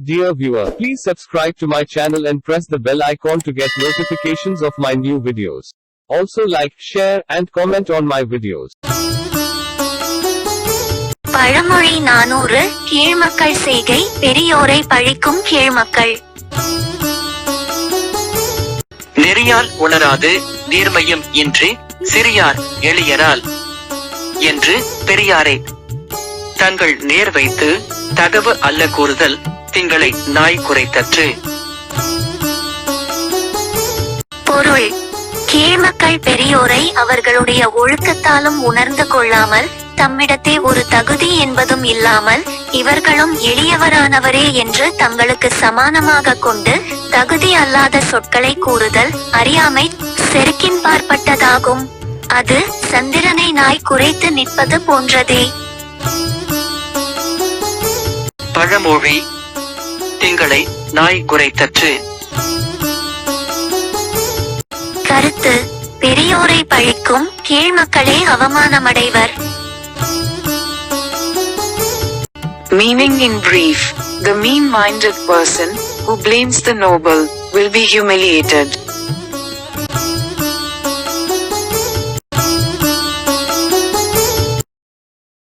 Dear viewer, please subscribe to my channel and press the bell icon to get notifications of my new videos. Also like, share, and comment on my videos. பழமொழி நானூறு கீழ்மக்கள் செய்கை பெரியோரை பழிக்கும் கீழ்மக்கள் நெறியால் உணராது நீர்மையும் இன்றி சிறியார் எளியரால் என்று பெரியாரே தங்கள் நேர் வைத்து தகவு அல்ல கூறுதல் திங்களை நாய் குறைத்தற்று. பொருள் கீழ்மக்கள் பெரியோரை அவர்களுடைய ஒழுக்கத்தாலும் உணர்ந்து கொள்ளாமல் தம்மிடத்தே ஒரு தகுதி என்பதும் இல்லாமல் இவர்களும் எளியவரானவரே என்று தங்களுக்கு சமானமாக கொண்டு தகுதி அல்லாத சொற்களை கூறுதல் அறியாமை செருக்கின் பார்ப்பட்டதாகும். அது சந்திரனை நாய் குறைத்து நிற்பது போன்றதே. பழமொழி திங்களை நாய் குறைத்தற்று கருத்து பெரியோரை பழிக்கும் கீழ்மக்களே அவமானமடைவர் Meaning in brief, the mean minded person who blames the noble will be humiliated.